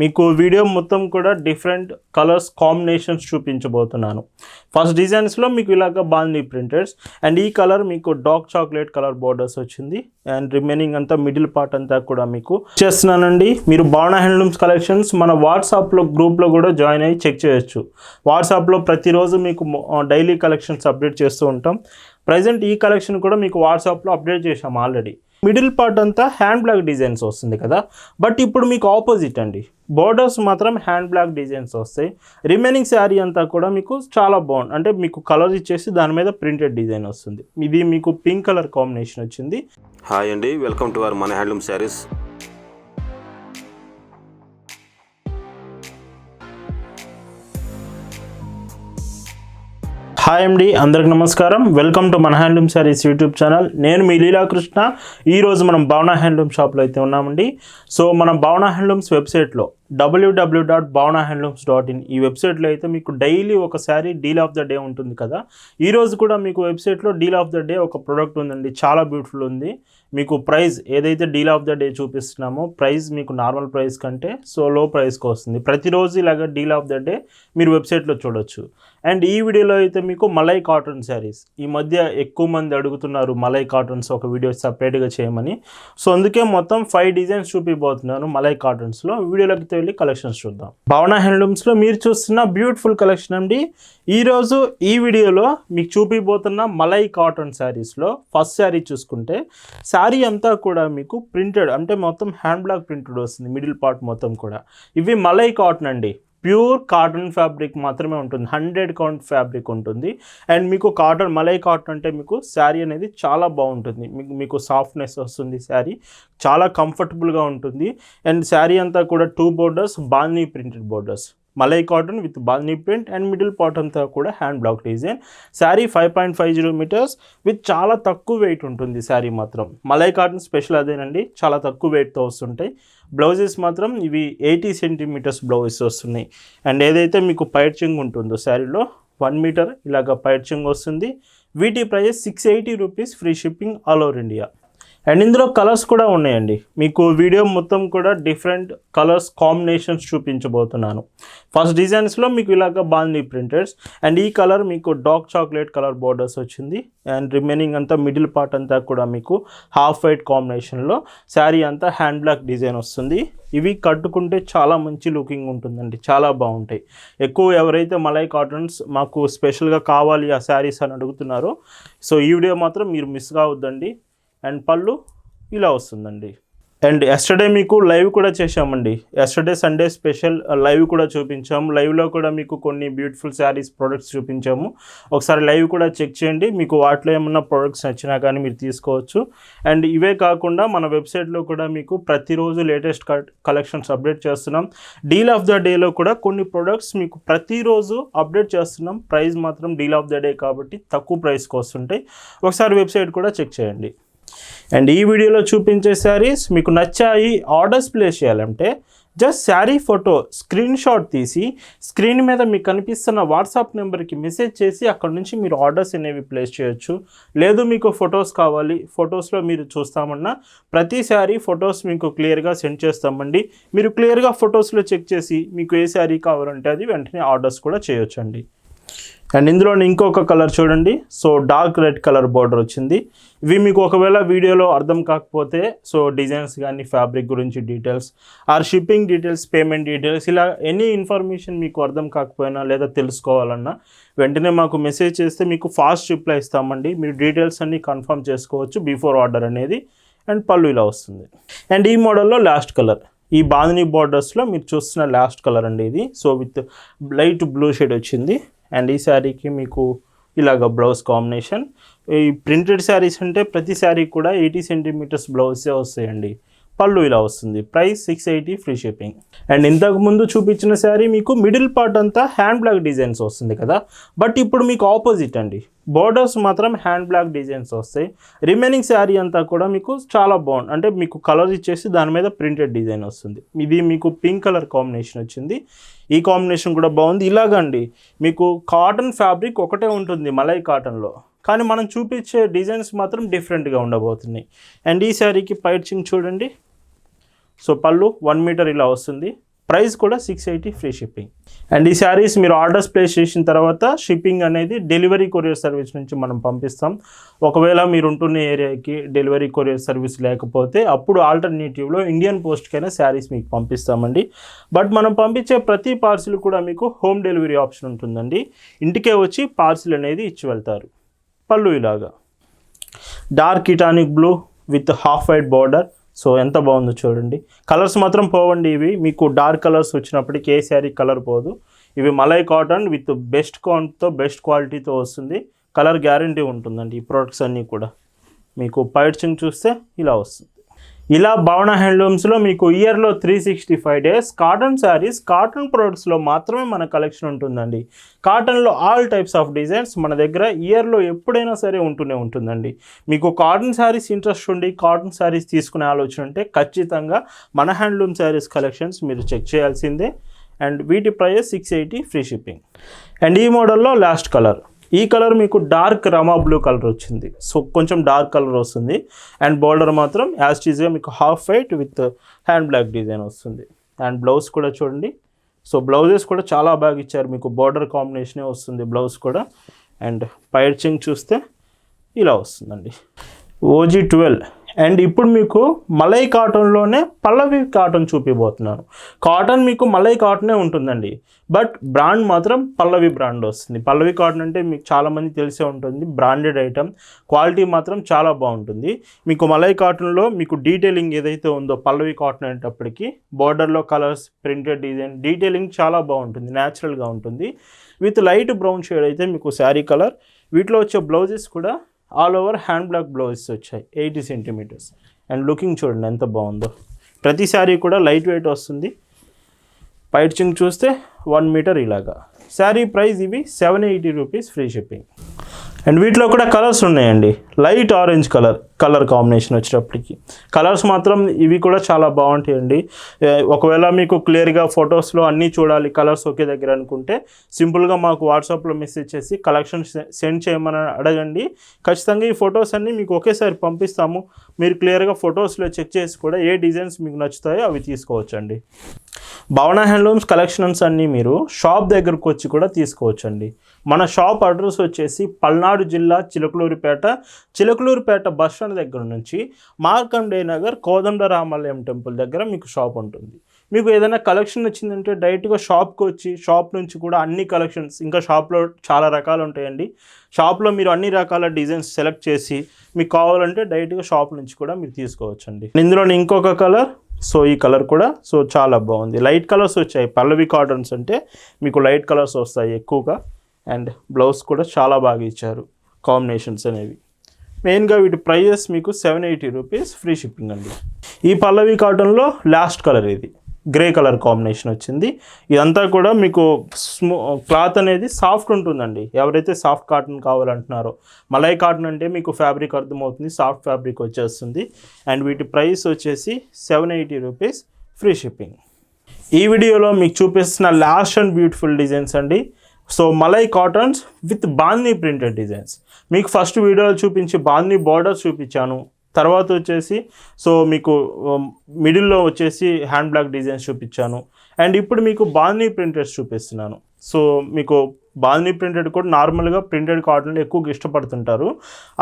మీకు వీడియో మొత్తం కూడా డిఫరెంట్ కలర్స్ కాంబినేషన్స్ చూపించబోతున్నాను. ఫస్ట్ డిజైన్స్లో మీకు ఇలాగ బాల్నీ ప్రింటెడ్స్ అండ్ ఈ కలర్ మీకు డార్క్ చాక్లెట్ కలర్ బార్డర్స్ వచ్చింది. అండ్ రిమైనింగ్ అంతా మిడిల్ పార్ట్ అంతా కూడా మీకు చేస్తున్నానండి. మీరు బాణ హ్యాండ్లూమ్స్ కలెక్షన్స్ మన వాట్సాప్లో గ్రూప్లో కూడా జాయిన్ అయ్యి చెక్ చేయొచ్చు. వాట్సాప్లో ప్రతిరోజు మీకు డైలీ కలెక్షన్స్ అప్డేట్ చేస్తూ ఉంటాం. ప్రజెంట్ ఈ కలెక్షన్ కూడా మీకు వాట్సాప్లో అప్డేట్ చేసాం ఆల్రెడీ మిడిల్ పార్ట్ అంతా హ్యాండ్ బ్లాక్ డిజైన్స్ వస్తుంది కదా. బట్ ఇప్పుడు మీకు ఆపోజిట్ అండి. బోర్డర్స్ మాత్రం హ్యాండ్ బ్లాక్ డిజైన్స్ వస్తాయి. రిమైనింగ్ శారీ అంతా కూడా మీకు చాలా బాగుంది అంటే మీకు కలర్ ఇచ్చేసి దాని మీద ప్రింటెడ్ డిజైన్ వస్తుంది. ఇది మీకు పింక్ కలర్ కాంబినేషన్ వచ్చింది. హాయ్ అండి. వెల్కమ్ టు అవర్ మన హ్యాండ్లూమ్ శారీస్. హాయ్ అండి అందరికి నమస్కారం. వెల్కమ్ టు మన హ్యాండ్లూమ్ శారీస్ యూట్యూబ్ ఛానల్ నేను మీ లీలాకృష్ణ. ఈరోజు మనం భావన హ్యాండ్లూమ్ షాప్లో అయితే ఉన్నామండి. సో మనం భావన హ్యాండ్లూమ్స్ వెబ్సైట్లో WWW dot Bhavana handlooms dot in ఈ వెబ్సైట్లో అయితే మీకు డైలీ ఒక sari deal of the day ఉంటుంది కదా? ఈరోజు కూడా మీకు వెబ్సైట్లో డీల్ ఆఫ్ ద డే ఒక ప్రోడక్ట్ ఉందండి. చాలా బ్యూటిఫుల్ ఉంది. మీకు ప్రైస్ ఏదైతే డీల్ ఆఫ్ ద డే చూపిస్తున్నామో ప్రైస్ మీకు నార్మల్ ప్రైస్ కంటే సో లో ప్రైస్కి వస్తుంది. ప్రతిరోజు ఇలాగ డీల్ ఆఫ్ ద డే మీరు వెబ్సైట్లో చూడొచ్చు. అండ్ ఈ వీడియోలో అయితే మీకు మలై కాటన్ శారీస్. ఈ మధ్య ఎక్కువ మంది అడుగుతున్నారు మలై కాటన్స్ ఒక వీడియో సపరేట్గా చేయమని. సో అందుకే మొత్తం ఫైవ్ డిజైన్స్ చూపిపోతున్నాను మలై కాటన్స్లో. వీడియోలోకి వెళ్ళి కలెక్షన్స్ చూద్దాం. భవన హ్యాండ్లూమ్స్లో మీరు చూస్తున్న బ్యూటిఫుల్ కలెక్షన్ అండి. ఈరోజు ఈ వీడియోలో మీకు చూపిపోతున్న మలై కాటన్ శారీస్లో ఫస్ట్ శారీ చూసుకుంటే శారీ అంతా కూడా మీకు ప్రింటెడ్ అంటే మొత్తం హ్యాండ్ బ్లాక్ ప్రింటెడ్ వస్తుంది మిడిల్ పార్ట్ మొత్తం కూడా. ఇవి మలై కాటన్ అండి. ప్యూర్ కాటన్ ఫ్యాబ్రిక్ మాత్రమే ఉంటుంది. హండ్రెడ్ కౌంట్ ఫ్యాబ్రిక్ ఉంటుంది. అండ్ మీకు కాటన్ మలై కాటన్ అంటే మీకు శారీ అనేది చాలా బాగుంటుంది. మీకు మీకు సాఫ్ట్నెస్ వస్తుంది శారీ. చాలా కంఫర్టబుల్గా ఉంటుంది. అండ్ శారీ అంతా కూడా two borders బాల్నీ printed borders. Malai cotton with బాల్నీ print and middle part అంతా కూడా hand block design. Sari five point five zero metres with చాలా తక్కువ వెయిట్ ఉంటుంది శారీ మాత్రం. మలై కాటన్ స్పెషల్ అదేనండి. చాలా తక్కువ వెయిట్తో వస్తుంటాయి. బ్లౌజెస్ మాత్రం ఇవి ఎయిటీ సెంటీమీటర్స్ బ్లౌజెస్ వస్తున్నాయి. అండ్ ఏదైతే మీకు పైర్చింగ్ ఉంటుందో శారీలో వన్ మీటర్ ఇలాగ పైర్చింగ్ వస్తుంది. వీటి prices six eighty rupees free shipping all over India. And ఇందులో కలర్స్ కూడా ఉన్నాయండి. మీకు వీడియో మొత్తం కూడా డిఫరెంట్ కలర్స్ కాంబినేషన్స్ చూపించబోతున్నాను. ఫస్ట్ డిజైన్స్లో మీకు ఇలాగ బాల్నీ ప్రింటెడ్స్ అండ్ ఈ కలర్ మీకు డార్క్ చాక్లెట్ కలర్ బోర్డర్స్ వచ్చింది. అండ్ రిమైనింగ్ అంతా మిడిల్ పార్ట్ అంతా కూడా మీకు హాఫ్ వైట్ కాంబినేషన్లో శారీ అంతా హ్యాండ్ బ్లాక్ డిజైన్ వస్తుంది. ఇవి కట్టుకుంటే చాలా మంచి లుకింగ్ ఉంటుందండి. చాలా బాగుంటాయి. ఎక్కువ ఎవరైతే మలై కాటన్స్ మాకు స్పెషల్గా కావాలి ఆ శారీస్ అని అడుగుతున్నారో సో ఈ వీడియో మాత్రం మీరు మిస్ కావద్దండి. అండ్ పళ్ళు ఇలా వస్తుందండి. అండ్ ఎస్టర్డే మీకు లైవ్ కూడా చేశామండి. ఎస్టర్డే సండే స్పెషల్ లైవ్ కూడా చూపించాము. లైవ్లో కూడా మీకు కొన్ని బ్యూటిఫుల్ శారీస్ ప్రొడక్ట్స్ చూపించాము. ఒకసారి లైవ్ కూడా చెక్ చేయండి. మీకు వాటిలో ఏమన్నా ప్రొడక్ట్స్ నచ్చినా కానీ మీరు తీసుకోవచ్చు. అండ్ ఇవే కాకుండా మన వెబ్సైట్లో కూడా మీకు ప్రతిరోజు లేటెస్ట్ కలెక్షన్స్ అప్డేట్ చేస్తున్నాం. డీల్ ఆఫ్ ద డేలో కూడా కొన్ని ప్రొడక్ట్స్ మీకు ప్రతిరోజు అప్డేట్ చేస్తున్నాం. ప్రైస్ మాత్రం డీల్ ఆఫ్ ద డే కాబట్టి తక్కువ ప్రైస్కి వస్తుంటాయి. ఒకసారి వెబ్సైట్ కూడా చెక్ చేయండి. అండ్ ఈ వీడియోలో చూపించే శారీస్ మీకు నచ్చాయి ఆర్డర్స్ ప్లేస్ చేయాలంటే just sari photo screen shot తీసి స్క్రీన్ మీద మీకు కనిపిస్తున్న వాట్సాప్ నెంబర్కి మెసేజ్ చేసి అక్కడ నుంచి మీరు ఆర్డర్స్ అనేవి ప్లేస్ చేయొచ్చు. లేదు మీకు ఫొటోస్ కావాలి ఫొటోస్లో మీరు చూస్తామన్నా ప్రతి శారీ ఫొటోస్ మీకు క్లియర్గా సెండ్ చేస్తామండి. మీరు క్లియర్గా ఫొటోస్లో చెక్ చేసి మీకు ఏ శారీ కావాలంటే అది వెంటనే ఆర్డర్స్ కూడా చేయొచ్చండి. అండ్ ఇందులో ఇంకొక కలర్ చూడండి. So dark red colour border వచ్చింది. ఇవి మీకు ఒకవేళ వీడియోలో అర్థం కాకపోతే సో డిజైన్స్ కానీ ఫ్యాబ్రిక్ గురించి details or shipping details payment details ఇలా ఎనీ ఇన్ఫర్మేషన్ మీకు అర్థం కాకపోయినా లేదా తెలుసుకోవాలన్నా వెంటనే మాకు మెసేజ్ చేస్తే మీకు ఫాస్ట్ రిప్లై ఇస్తామండి. మీరు డీటెయిల్స్ అన్నీ కన్ఫర్మ్ చేసుకోవచ్చు బిఫోర్ ఆర్డర్ అనేది. అండ్ పళ్ళు ఇలా వస్తుంది. అండ్ ఈ మోడల్లో లాస్ట్ కలర్. ఈ బాందిని బార్డర్స్లో మీరు చూస్తున్న లాస్ట్ కలర్ అండి ఇది. So with light blue shade వచ్చింది. అండ్ ఈ శారీకి మీకు ఇలాగ బ్లౌజ్ కాంబినేషన్ ఈ ప్రింటెడ్ శారీస్ అంటే ప్రతి శారీ కూడా ఎయిటీ సెంటీమీటర్స్ బ్లౌజే వస్తాయండి. పళ్ళు ఇలా వస్తుంది. Price six eighty free shipping and ఇంతకు ముందు చూపించిన శారీ మీకు మిడిల్ పార్ట్ అంతా హ్యాండ్ బ్లాక్ డిజైన్స్ వస్తుంది కదా. బట్ ఇప్పుడు మీకు ఆపోజిట్ అండి. బోర్డర్స్ మాత్రం హ్యాండ్ బ్లాక్ డిజైన్స్ వస్తాయి. రిమైనింగ్ శారీ అంతా కూడా మీకు చాలా బాగుంది. అంటే మీకు కలర్ ఇచ్చేసి దాని మీద ప్రింటెడ్ డిజైన్ వస్తుంది. ఇది మీకు పింక్ కలర్ కాంబినేషన్ వచ్చింది. ఈ కాంబినేషన్ కూడా బాగుంది. ఇలాగండి మీకు కాటన్ ఫ్యాబ్రిక్ ఒకటే ఉంటుంది మలై కాటన్లో కానీ మనం చూపించే డిజైన్స్ మాత్రం డిఫరెంట్గా ఉండబోతున్నాయి. అండ్ ఈ శారీకి పైచింగ్ చూడండి. సో పళ్ళు వన్ మీటర్ ఇలా వస్తుంది. ప్రైస్ కూడా six eighty free shipping. And ఈ శారీస్ మీరు ఆర్డర్స్ ప్లేస్ చేసిన తర్వాత షిప్పింగ్ అనేది డెలివరీ కొరియర్ సర్వీస్ నుంచి మనం పంపిస్తాం. ఒకవేళ మీరు ఉంటున్న ఏరియాకి డెలివరీ కొరియర్ సర్వీస్ లేకపోతే అప్పుడు ఆల్టర్నేటివ్లో ఇండియన్ పోస్ట్కైనా శారీస్ మీకు పంపిస్తామండి. బట్ మనం పంపించే ప్రతి పార్సిల్ కూడా మీకు హోమ్ డెలివరీ ఆప్షన్ ఉంటుందండి. ఇంటికే వచ్చి పార్సిల్ అనేది ఇచ్చి వెళ్తారు. పళ్ళు ఇలాగా dark ఇటానిక్ blue with half white border. So ఎంత బాగుందో చూడండి. కలర్స్ మాత్రం పోవండి ఇవి. మీకు డార్క్ కలర్స్ వచ్చినప్పటికీ ఏ శారీ కలర్ పోదు. ఇవి మలై కాటన్ విత్ బెస్ట్ క్వాంట్తో బెస్ట్ క్వాలిటీతో వస్తుంది. కలర్ గ్యారంటీ ఉంటుందండి ఈ ప్రోడక్ట్స్ అన్నీ కూడా. మీకు పైడ్చింగ్ చూస్తే ఇలా వస్తుంది. ఇలా భవన హ్యాండ్లూమ్స్లో మీకు ఇయర్లో three sixty five days cotton saris cotton ప్రొడక్ట్స్లో మాత్రమే మన కలెక్షన్ ఉంటుందండి. కాటన్లో ఆల్ టైప్స్ ఆఫ్ డిజైన్స్ మన దగ్గర ఇయర్లో ఎప్పుడైనా సరే ఉంటూనే ఉంటుందండి. మీకు కాటన్ శారీస్ ఇంట్రెస్ట్ ఉండి కాటన్ శారీస్ తీసుకునే ఆలోచన ఉంటే ఖచ్చితంగా మన హ్యాండ్లూమ్ శారీస్ కలెక్షన్స్ మీరు చెక్ చేయాల్సిందే. అండ్ వీటి price six eighty free shipping. And ఈ మోడల్లో లాస్ట్ కలర్. ఈ కలర్ మీకు డార్క్ రమా బ్లూ కలర్ వచ్చింది. సో కొంచెం డార్క్ కలర్ వస్తుంది. అండ్ బోర్డర్ మాత్రం యాజ్ టీజ్గా మీకు half white with hand block design వస్తుంది. అండ్ బ్లౌజ్ కూడా చూడండి. సో బ్లౌజెస్ కూడా చాలా బాగా ఇచ్చారు. మీకు బార్డర్ కాంబినేషనే వస్తుంది బ్లౌజ్ కూడా. అండ్ పైర్చింగ్ చూస్తే ఇలా వస్తుందండి. ఓజీ ట్వెల్వ్ అండ్ ఇప్పుడు మీకు మలై కాటన్లోనే పల్లవి కాటన్ చూపిపోతున్నాను కాటన్ మీకు మలై కాటనే ఉంటుందండి. బట్ బ్రాండ్ మాత్రం పల్లవి బ్రాండ్ వస్తుంది. పల్లవి కాటన్ అంటే మీకు చాలామంది తెలిసే ఉంటుంది. బ్రాండెడ్ ఐటమ్ క్వాలిటీ మాత్రం చాలా బాగుంటుంది. మీకు మలై కాటన్లో మీకు డీటెయిలింగ్ ఏదైతే ఉందో పల్లవి కాటన్ అనేటప్పటికీ బార్డర్లో కలర్స్ ప్రింటెడ్ డిజైన్ డీటెయిలింగ్ చాలా బాగుంటుంది. న్యాచురల్గా ఉంటుంది. విత్ లైట్ బ్రౌన్ షేడ్ అయితే మీకు శారీ కలర్ వీటిలో వచ్చే బ్లౌజెస్ కూడా all over hand block blouses వచ్చాయి ఎయిటీ సెంటీమీటర్స్. అండ్ లుకింగ్ చూడండి ఎంత బాగుందో. ప్రతి శారీ కూడా లైట్ వెయిట్ వస్తుంది. పైడ్చింగ్ చూస్తే వన్ మీటర్ ఇలాగా. శారీ ప్రైస్ ఇవి seven eighty rupees free shipping. And వీటిలో కూడా కలర్స్ ఉన్నాయండి. Light orange colour colour combination వచ్చేటప్పటికి. కలర్స్ మాత్రం ఇవి కూడా చాలా బాగుంటాయండి. ఒకవేళ మీకు క్లియర్గా ఫొటోస్లో అన్నీ చూడాలి కలర్స్ ఒకే దగ్గర అనుకుంటే సింపుల్గా మాకు వాట్సాప్లో మెసేజ్ చేసి కలెక్షన్ సెండ్ చేయమని అడగండి. ఖచ్చితంగా ఈ ఫొటోస్ అన్నీ మీకు ఒకేసారి పంపిస్తాము. మీరు క్లియర్గా ఫొటోస్లో చెక్ చేసి కూడా ఏ డిజైన్స్ మీకు నచ్చుతాయో అవి తీసుకోవచ్చండి. భవన హ్యాండ్లూమ్స్ కలెక్షన్స్ అన్నీ మీరు షాప్ దగ్గరకు వచ్చి కూడా తీసుకోవచ్చండి. మన షాప్ అడ్రస్ వచ్చేసి పల్నాడు జిల్లా చిలకలూరిపేట చిలకలూరుపేట బస్ స్టాండ్ దగ్గర నుంచి మార్కండే నగర్ కోదండరామాలయం టెంపుల్ దగ్గర మీకు షాప్ ఉంటుంది. మీకు ఏదైనా కలెక్షన్ వచ్చిందంటే డైరెక్ట్గా షాప్కి వచ్చి షాప్ నుంచి కూడా అన్ని కలెక్షన్స్ ఇంకా షాప్లో చాలా రకాలు ఉంటాయండి. షాప్లో మీరు అన్ని రకాల డిజైన్స్ సెలెక్ట్ చేసి మీకు కావాలంటే డైరెక్ట్గా షాప్ నుంచి కూడా మీరు తీసుకోవచ్చండి. ఇందులో ఇంకొక కలర్ సో ఈ కలర్ కూడా సో చాలా బాగుంది. లైట్ కలర్స్ వచ్చాయి. పల్లవి కాటన్స్ అంటే మీకు లైట్ కలర్స్ వస్తాయి ఎక్కువగా. అండ్ బ్లౌజ్ కూడా చాలా బాగా ఇచ్చారు. కాంబినేషన్స్ అనేవి. మెయిన్గా వీటి ప్రైజెస్ మీకు seven eighty rupees free shipping అండి. ఈ పల్లవి కాటన్లో లాస్ట్ కలర్ ఇది. గ్రే కలర్ కాంబినేషన్ వచ్చింది. ఇదంతా కూడా మీకు స్మూ క్లాత్ అనేది సాఫ్ట్ ఉంటుందండి. ఎవరైతే సాఫ్ట్ కాటన్ కావాలంటున్నారో. మలై కాటన్ అంటే మీకు ఫ్యాబ్రిక్ అర్థమవుతుంది. సాఫ్ట్ ఫ్యాబ్రిక్ వచ్చేస్తుంది. అండ్ వీటి ప్రైస్ వచ్చేసి seven eighty rupees free shipping. ఈ వీడియోలో మీకు చూపిస్తున్న లాస్ట్ అండ్ బ్యూటిఫుల్ డిజైన్స్ అండి. సో మలై కాటన్స్ విత్ బాందీ ప్రింటెడ్ డిజైన్స్ మీకు ఫస్ట్ వీడియోలో చూపించి బాందీ బార్డర్స్ చూపించాను. తర్వాత వచ్చేసి సో మీకు um, మిడిల్లో వచ్చేసి హ్యాండ్ బ్లాక్ డిజైన్స్ చూపించాను. అండ్ ఇప్పుడు మీకు బాందీ ప్రింటెడ్స్ చూపిస్తున్నాను. సో మీకు బాల్నీ ప్రింటెడ్ కూడా నార్మల్గా ప్రింటెడ్ కాటన్లో ఎక్కువగా ఇష్టపడుతుంటారు.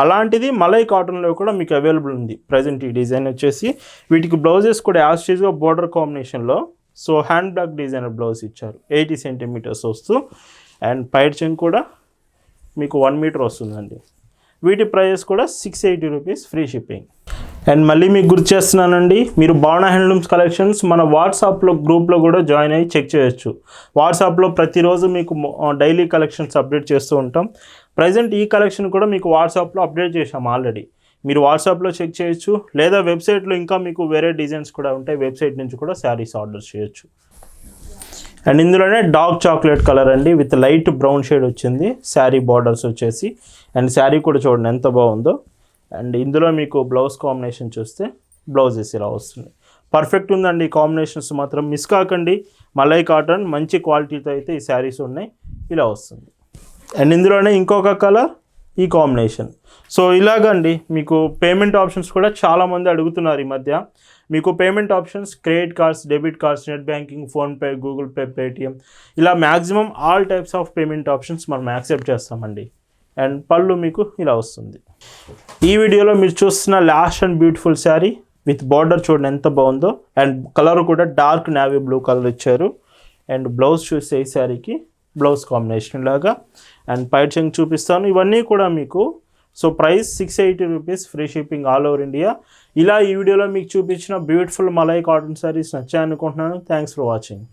అలాంటిది మలై కాటన్లో కూడా మీకు అవైలబుల్ ఉంది. ప్రజెంట్ ఈ డిజైన్ వచ్చేసి వీటికి బ్లౌజెస్ కూడా యాస్టీజ్గా బోర్డర్ కాంబినేషన్లో so hand block designer blouse ఇచ్చారు. ఎయిటీ సెంటీమీటర్స్ వస్తూ అండ్ పైడ్ చెంగ్ కూడా మీకు వన్ మీటర్ వస్తుందండి. వీటి ప్రైజెస్ కూడా six eighty rupees free shipping. And మళ్ళీ మీకు గుర్తు చేస్తున్నానండి మీరు భావన హ్యాండ్లూమ్స్ కలెక్షన్స్ మన వాట్సాప్లో గ్రూప్లో కూడా జాయిన్ అయ్యి చెక్ చేయొచ్చు. వాట్సాప్లో ప్రతిరోజు మీకు డైలీ కలెక్షన్స్ అప్డేట్ చేస్తూ ఉంటాం. ప్రజెంట్ ఈ కలెక్షన్ కూడా మీకు వాట్సాప్లో అప్డేట్ చేశాం ఆల్రెడీ. మీరు వాట్సాప్లో చెక్ చేయొచ్చు లేదా వెబ్సైట్లో ఇంకా మీకు వేరే డిజైన్స్ కూడా ఉంటాయి వెబ్సైట్ నుంచి కూడా శారీస్ ఆర్డర్ చేయొచ్చు. అండ్ ఇందులోనే డార్క్ చాక్లెట్ కలర్ అండి విత్ లైట్ బ్రౌన్ షేడ్ వచ్చింది. శారీ బార్డర్స్ వచ్చేసి. అండ్ శారీ కూడా చూడండి ఎంత బాగుందో. అండ్ ఇందులో మీకు బ్లౌజ్ కాంబినేషన్ చూస్తే బ్లౌజెస్ ఇలా వస్తుంది. పర్ఫెక్ట్ ఉందండి ఈ కాంబినేషన్స్ మాత్రం. మిస్ కాకండి. మలై కాటన్ మంచి క్వాలిటీతో అయితే ఈ శారీస్ ఉన్నాయి. ఇలా వస్తుంది. అండ్ ఇందులోనే ఇంకొక కలర్ ఈ కాంబినేషన్ సో ఇలాగండి మీకు పేమెంట్ ఆప్షన్స్ కూడా చాలామంది అడుగుతున్నారు ఈ మధ్య. మీకు payment options credit cards debit cards net banking PhonePe Google Pay Paytm ఇలా maximum all types of payment options మనం యాక్సెప్ట్ చేస్తామండి. అండ్ పళ్ళు మీకు ఇలా వస్తుంది. ఈ వీడియోలో మీరు చూస్తున్న last and beautiful sari with border చూడండి ఎంత బాగుందో. అండ్ కలర్ కూడా డార్క్ నావీ బ్లూ కలర్ ఇచ్చారు. అండ్ బ్లౌజ్ చూసే ఈ శారీకి బ్లౌజ్ కాంబినేషన్ లాగా. అండ్ పైట్ చెంగ్ చూపిస్తాను. ఇవన్నీ కూడా మీకు so price six eighty rupees free shipping all over India ఇలా ఈ వీడియోలో మీకు చూపించిన beautiful malai cotton saris నచ్చాయనుకుంటున్నాను. Thanks for watching